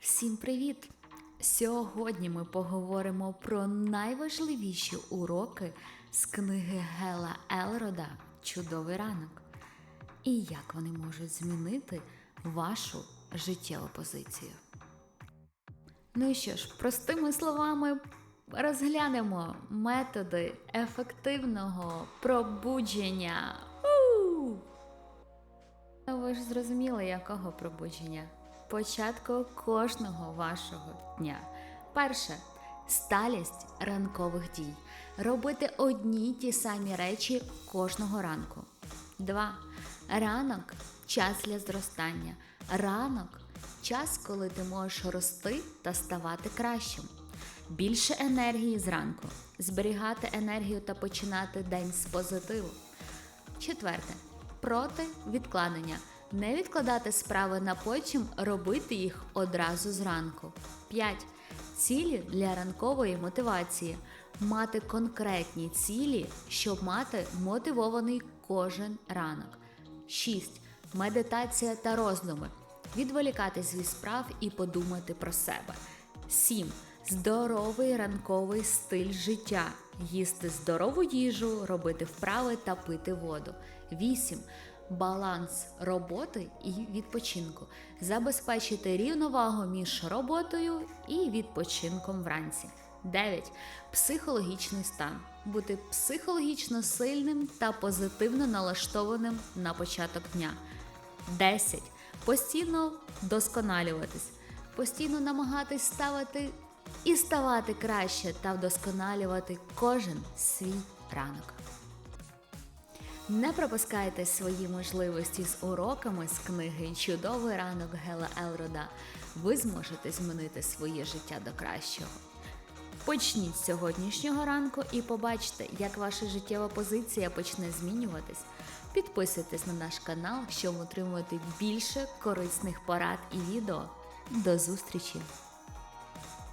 Всім привіт! Сьогодні ми поговоримо про найважливіші уроки з книги Гела Елрода Чудовий ранок і як вони можуть змінити вашу життєву позицію. Ну і що ж, простими словами, розглянемо методи ефективного пробудження. Ви ж зрозуміли, якого пробудження? Початку кожного вашого дня. Перше сталість ранкових дій. Робити одні й ті самі речі кожного ранку. Два. Ранок час для зростання. Ранок час, коли ти можеш рости та ставати кращим. Більше енергії зранку. Зберігати енергію та починати день з позитиву. Четверте. Проти відкладення. Не відкладати справи на потім, робити їх одразу зранку. 5. Цілі для ранкової мотивації. Мати конкретні цілі, щоб мати мотивований кожен ранок. 6. Медитація та роздуми. Відволікатись від справ і подумати про себе. 7. Здоровий ранковий стиль життя. Їсти здорову їжу, робити вправи та пити воду. 8. Баланс роботи і відпочинку. Забезпечити рівновагу між роботою і відпочинком вранці. 9. Психологічний стан. Бути психологічно сильним та позитивно налаштованим на початок дня. 10. Постійно досконалюватись. Постійно намагатись ставити і ставати краще та вдосконалювати кожен свій ранок. Не пропускайте свої можливості з уроками з книги Чудовий ранок Гела Елрода. Ви зможете змінити своє життя до кращого. Почніть з сьогоднішнього ранку і побачите, як ваша життєва позиція почне змінюватись. Підписуйтесь на наш канал, щоб отримувати більше корисних порад і відео. До зустрічі!